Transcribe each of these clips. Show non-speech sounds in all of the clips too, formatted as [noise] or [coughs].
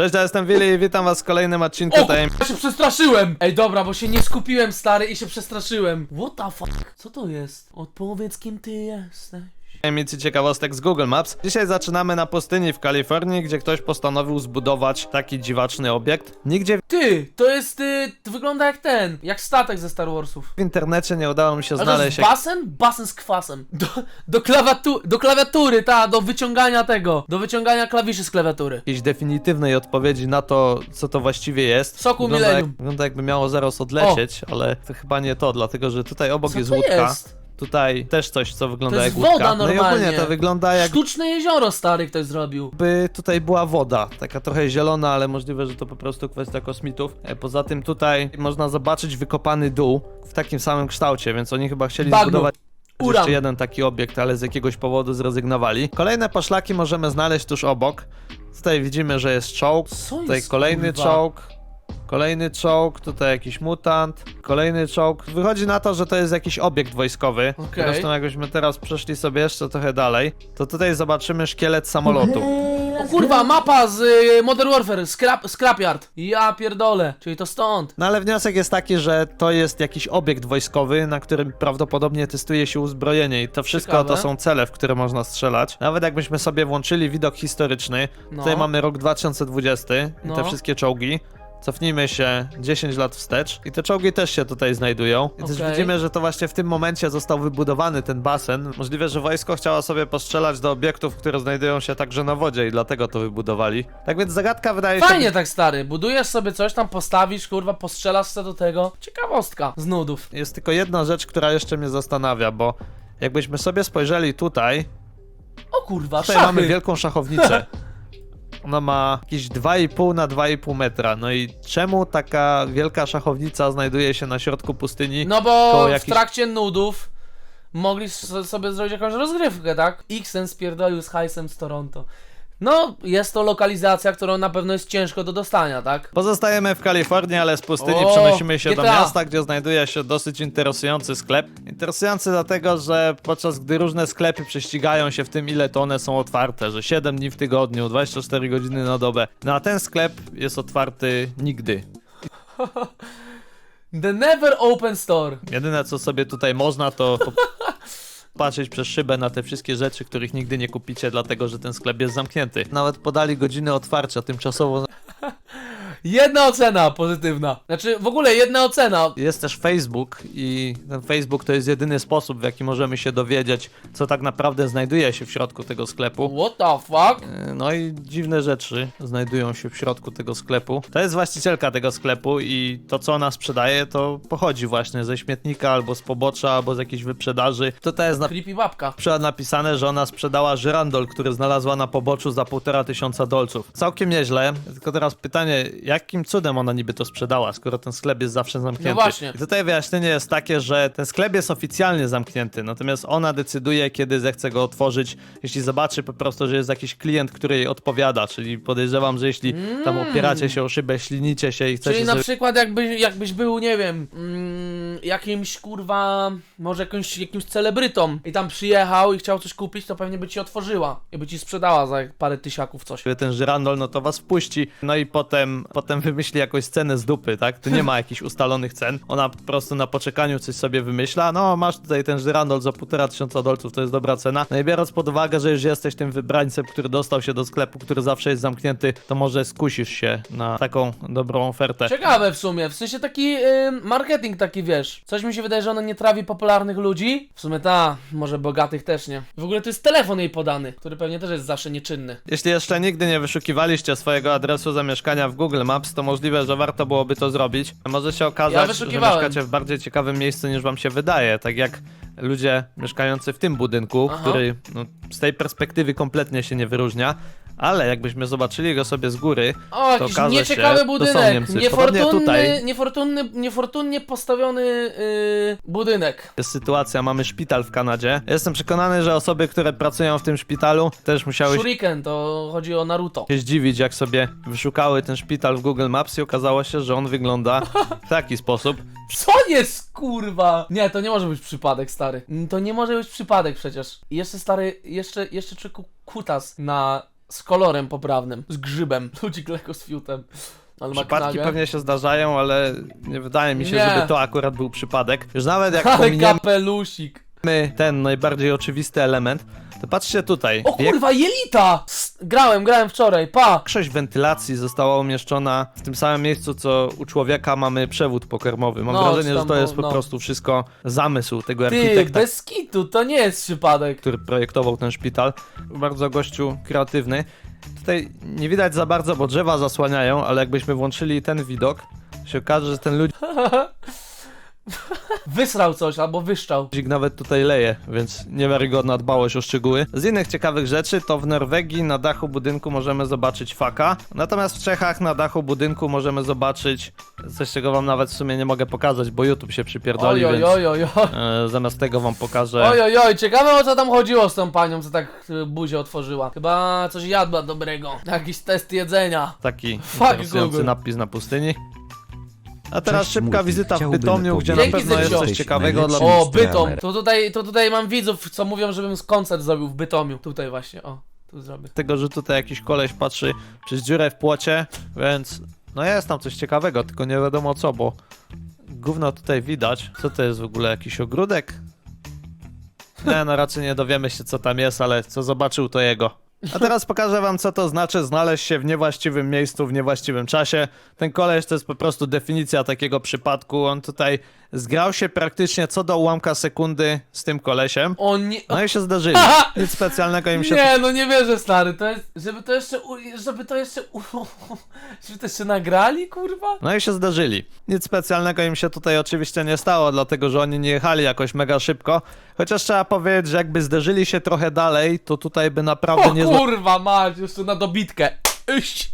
Cześć, ja jestem Willy i witam was w kolejnym odcinku O, tajem... ja się przestraszyłem! Ej, dobra, bo się nie skupiłem, stary, i się przestraszyłem. What the fuck? Co to jest? Odpowiedz, kim ty jesteś. Tajemnicy ciekawostek z Google Maps. Dzisiaj zaczynamy na pustyni w Kalifornii, gdzie ktoś postanowił zbudować taki dziwaczny obiekt. Nigdzie Ty, to jest, y, to wygląda jak ten, jak statek ze Star Warsów. w internecie nie udało mi się Ale to znaleźć... jest basen? Basen z kwasem. Do, do, klawiatu, do klawiatury, ta, do wyciągania tego, do wyciągania klawiszy z klawiatury. jakiejś definitywnej odpowiedzi na to, co to właściwie jest. Soku wygląda, jak, Millennium. wygląda jakby miało zaraz odlecieć, ale to chyba nie to, dlatego że tutaj obok Co jest to łódka. jest? Tutaj też coś, co wygląda To jak jest łódka. woda No i normalnie. ogólnie to wygląda jak Sztuczne jezioro, stary, ktoś zrobił. by tutaj była woda, taka trochę zielona, ale możliwe, że to po prostu kwestia kosmitów. E, Poza tym tutaj można zobaczyć wykopany dół w takim samym kształcie, więc oni chyba chcieli Bagno. zbudować Uran. jeszcze jeden taki obiekt, ale z jakiegoś powodu zrezygnowali. Kolejne poszlaki możemy znaleźć tuż obok. Tutaj widzimy, że jest czołg, Co tutaj jest, kolejny kurwa? czołg. Kolejny czołg, tutaj jakiś mutant, kolejny czołg. Wychodzi na to, że to jest jakiś obiekt wojskowy. Okej. Zresztą jakbyśmy teraz przeszli sobie jeszcze trochę dalej, to tutaj zobaczymy szkielet samolotu. O kurwa, mapa z y, Modern Warfare, scrap, Scrapyard. Ja pierdolę, czyli to stąd. No ale wniosek jest taki, że to jest jakiś obiekt wojskowy, na którym prawdopodobnie testuje się uzbrojenie i to wszystko Ciekawe. to są cele, w które można strzelać. Nawet jakbyśmy sobie włączyli widok historyczny, No. tutaj mamy rok 2020 i No. te wszystkie czołgi. Cofnijmy się 10 lat wstecz i te czołgi też się tutaj znajdują. I też Okej. widzimy, że to właśnie w tym momencie został wybudowany ten basen. Możliwe, że wojsko chciało sobie postrzelać do obiektów, które znajdują się także na wodzie i dlatego to wybudowali. Tak więc zagadka wydaje się... Fajnie tak stary, budujesz sobie coś tam, postawisz, kurwa, postrzelasz se do tego. Ciekawostka, z nudów. Jest tylko jedna rzecz, która jeszcze mnie zastanawia, bo jakbyśmy sobie spojrzeli tutaj, O kurwa, tutaj szachy. mamy wielką szachownicę. [laughs] Ona ma jakieś 2,5 na 2,5 metra. No i czemu taka wielka szachownica znajduje się na środku pustyni? No koło bo w jakichś- trakcie nudów mogli s- sobie zrobić jakąś rozgrywkę, tak? Xen spierdolił z hajsem z Toronto. No, jest to lokalizacja, którą na pewno jest ciężko do dostania, tak? Pozostajemy w Kalifornii, ale z pustyni O, przenosimy się do GTA. miasta, gdzie znajduje się dosyć interesujący sklep. Interesujący dlatego, że podczas gdy różne sklepy prześcigają się w tym, ile to one są otwarte, że 7 dni w tygodniu, 24 godziny na dobę, no a ten sklep jest otwarty nigdy. [laughs] The Never Open Store. Jedyne co sobie tutaj można to po- [laughs] patrzeć przez szybę na te wszystkie rzeczy, których nigdy nie kupicie, dlatego że ten sklep jest zamknięty. Nawet podali godziny otwarcia, tymczasowo Jedna ocena pozytywna. Znaczy, w ogóle jedna ocena. jest też Facebook i ten Facebook to jest jedyny sposób, w jaki możemy się dowiedzieć, co tak naprawdę znajduje się w środku tego sklepu. What the fuck? E, No i dziwne rzeczy znajdują się w środku tego sklepu. To jest właścicielka tego sklepu i to, co ona sprzedaje, to pochodzi właśnie ze śmietnika, albo z pobocza, albo z jakiejś wyprzedaży. Tutaj jest na Creepy babka. przykład napisane, że ona sprzedała żyrandol, który znalazła na poboczu za półtora tysiąca dolców. Całkiem nieźle, tylko teraz pytanie, jakim cudem ona niby to sprzedała, skoro ten sklep jest zawsze zamknięty? No właśnie. I tutaj wyjaśnienie jest takie, że ten sklep jest oficjalnie zamknięty, natomiast ona decyduje, kiedy zechce go otworzyć, jeśli zobaczy po prostu, że jest jakiś klient, który jej odpowiada, czyli podejrzewam, że jeśli tam opieracie się o szybę, ślinicie się i chcecie Czyli na sobie... przykład jakby, jakbyś był, nie wiem, mm, jakimś kurwa, może jakimś, jakimś celebrytą i tam przyjechał i chciał coś kupić, to pewnie by ci otworzyła i by ci sprzedała za parę tysiaków coś. ten żyrandol, no to was wpuści, no i potem, potem wymyśli jakąś cenę z dupy, tak? Tu nie ma jakichś ustalonych cen. Ona po prostu na poczekaniu coś sobie wymyśla, no masz tutaj ten żyrandol za półtora tysiąca dolców, to jest dobra cena. No i biorąc pod uwagę, że już jesteś tym wybrańcem, który dostał się do sklepu, który zawsze jest zamknięty, to może skusisz się na taką dobrą ofertę. Ciekawe w sumie, w sensie taki y, marketing taki, wiesz. Coś mi się wydaje, że ona nie trawi popularnych ludzi. W sumie ta, może bogatych też nie. W ogóle to jest telefon jej podany, który pewnie też jest zawsze nieczynny. Jeśli jeszcze nigdy nie wyszukiwaliście swojego adresu zamieszkania w Google Maps, to możliwe, że warto byłoby to zrobić. Może się Ja okazać, że wyszukiwałem. mieszkacie w bardziej ciekawym miejscu niż wam się wydaje. Tak jak ludzie mieszkający w tym budynku, Aha. który no, z tej perspektywy kompletnie się nie wyróżnia. Ale jakbyśmy zobaczyli go sobie z góry, O, to okaże nieciekawy się, to są budynek. Niemcy. Podobnie Niefortunny, tutaj niefortunny, niefortunnie postawiony y, budynek. jest sytuacja, mamy szpital w Kanadzie. Jestem przekonany, że osoby, które pracują w tym szpitalu też musiały Shuriken, to chodzi o Naruto. się zdziwić, jak sobie wyszukały ten szpital w Google Maps i okazało się, że on wygląda w taki sposób. Co jest kurwa? Nie, to nie może być przypadek, stary. Mm, To nie może być przypadek przecież. I jeszcze stary, jeszcze, jeszcze czeku kutas na z kolorem poprawnym, z grzybem. [laughs] Ludzik lekko z fiutem. Ale ma Przypadki knagę. pewnie się zdarzają, ale nie wydaje mi się, Nie. żeby to akurat był przypadek. Już nawet jak [laughs] Ale pominiemy kapelusik. ten najbardziej oczywisty element, to patrzcie tutaj. O kurwa, jelita! Grałem, grałem wczoraj, pa! Większość wentylacji została umieszczona w tym samym miejscu, co u człowieka mamy przewód pokarmowy. Mam No, wrażenie, czy że tam, to jest po no. prostu wszystko zamysł tego Ty, architekta, bez kitu, to nie jest przypadek. który projektował ten szpital. Bardzo gościu kreatywny. Tutaj nie widać za bardzo, bo drzewa zasłaniają, ale jakbyśmy włączyli ten widok, się okaże, że ten ludzik [laughs] Wysrał coś albo wyszczał. nawet tutaj leje, więc niewiarygodna dbałość o szczegóły. Z innych ciekawych rzeczy to w Norwegii na dachu budynku możemy zobaczyć faka, natomiast w Czechach na dachu budynku możemy zobaczyć coś, czego wam nawet w sumie nie mogę pokazać, bo YouTube się przypierdoli, Oj, oj, więc oj, oj, oj. e, zamiast tego wam pokażę. Oj, oj, oj, ciekawe o co tam chodziło z tą panią, co tak y, buzię otworzyła. Chyba coś jadła dobrego. Jakiś test jedzenia. Taki interesujący Google. napis na pustyni. A teraz Cześć, szybka Multi. wizyta w Chciałbym Bytomiu, gdzie na pewno jest coś ciekawego dla O. Bytom. To tutaj, to tutaj mam widzów, co mówią, żebym z koncert zrobił w Bytomiu. Tutaj właśnie, o. Tu zrobię. tego, że tutaj jakiś koleś patrzy przez dziurę w płocie, więc no jest tam coś ciekawego, tylko nie wiadomo co, bo gówno tutaj widać. Co to jest w ogóle, jakiś ogródek? Nie, no raczej nie dowiemy się co tam jest, ale co zobaczył to jego. A teraz pokażę wam co to znaczy znaleźć się w niewłaściwym miejscu w niewłaściwym czasie. Ten koleś to jest po prostu definicja takiego przypadku. On tutaj zgrał się praktycznie co do ułamka sekundy z tym kolesiem. O nie... No i się zdarzyli. Nic specjalnego im się Nie, no nie wierzę, stary, to jest... Żeby to jeszcze... U... Żeby to jeszcze... U... [laughs] Żeby to jeszcze nagrali, kurwa? No i się zdarzyli. Nic specjalnego im się tutaj oczywiście nie stało, dlatego że oni nie jechali jakoś mega szybko. Chociaż trzeba powiedzieć, że jakby zderzyli się trochę dalej, to tutaj by naprawdę niezłe kurwa, mać, jeszcze na dobitkę. Iść.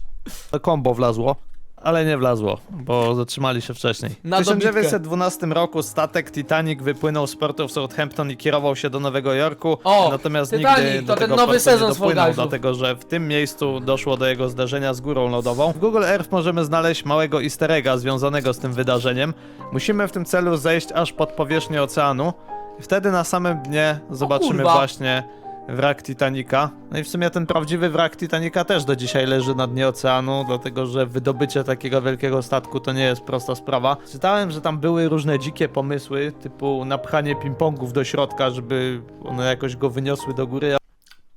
kombo wlazło. Ale nie wlazło, bo zatrzymali się wcześniej. Na w dobitkę. 1912 roku statek Titanic wypłynął z portu w Southampton i kierował się do Nowego Jorku. O, natomiast Titanic, nigdy to do ten tego nowy portu sezon nie dopłynął, Fall dlatego że w tym miejscu doszło do jego zderzenia z górą lodową. W Google Earth możemy znaleźć małego easter egga związanego z tym wydarzeniem. Musimy w tym celu zejść aż pod powierzchnię oceanu. Wtedy na samym dnie zobaczymy kurwa. właśnie wrak Titanica. No i w sumie ten prawdziwy wrak Titanica też do dzisiaj leży na dnie oceanu, dlatego że wydobycie takiego wielkiego statku to nie jest prosta sprawa. Czytałem, że tam były różne dzikie pomysły, typu napchanie ping-pongów do środka, żeby one jakoś go wyniosły do góry.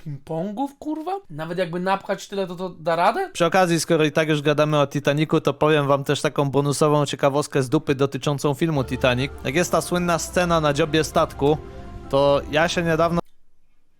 Ping-pongów, kurwa? Nawet jakby napchać tyle, to to da radę? Przy okazji, skoro i tak już gadamy o Titanicu, to powiem wam też taką bonusową ciekawostkę z dupy dotyczącą filmu Titanic. Jak jest ta słynna scena na dziobie statku, to ja się niedawno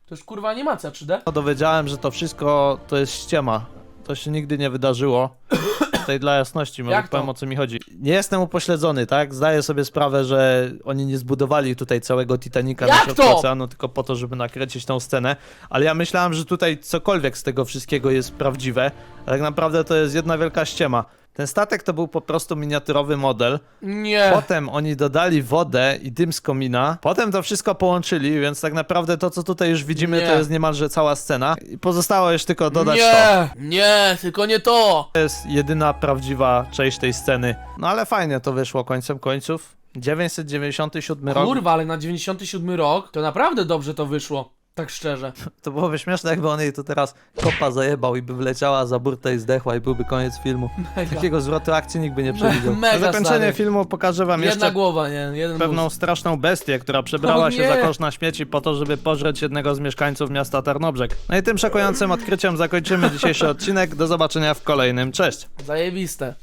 To już kurwa animacja 3D? dowiedziałem, że to wszystko to jest ściema. To się nigdy nie wydarzyło. [coughs] Tutaj dla jasności może Jak to? powiem o co mi chodzi. Nie jestem upośledzony, tak? Zdaję sobie sprawę, że oni nie zbudowali tutaj całego Titanica na Jak środku to? oceanu tylko po to, żeby nakręcić tą scenę, ale ja myślałem, że tutaj cokolwiek z tego wszystkiego jest prawdziwe, a tak naprawdę to jest jedna wielka ściema. Ten statek to był po prostu miniaturowy model. Nie. Potem oni dodali wodę i dym z komina. Potem to wszystko połączyli, więc tak naprawdę to, co tutaj już widzimy, Nie. to jest niemalże cała scena. I pozostało już tylko dodać to. nie, nie, tylko nie to. To jest jedyna prawdziwa część tej sceny. No ale fajnie to wyszło końcem końców. 997 rok. Kurwa, ale na 97 rok to naprawdę dobrze to wyszło. Tak szczerze. [laughs] To byłoby śmieszne, jakby on jej tu teraz kopa zajebał i by wleciała za burtę i zdechła i byłby koniec filmu. [laughs] Mega. Takiego zwrotu akcji nikt by nie przewidział. [laughs] Mega Na zakończenie stary. filmu pokażę wam Jedna jeszcze głowa, nie? Jeden pewną mózg. straszną bestię, która przebrała O się nie! za kosz na śmieci po to, żeby pożreć jednego z mieszkańców miasta Tarnobrzeg. No i tym szokującym odkryciem zakończymy dzisiejszy odcinek. Do zobaczenia w kolejnym. Cześć! Zajebiste.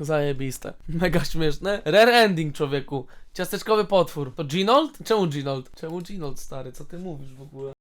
Zajebiste. [laughs] Mega śmieszne. Rare ending, człowieku. Ciasteczkowy potwór. To Ginold? Czemu Ginold? Czemu Ginold, stary? Co ty mówisz w ogóle?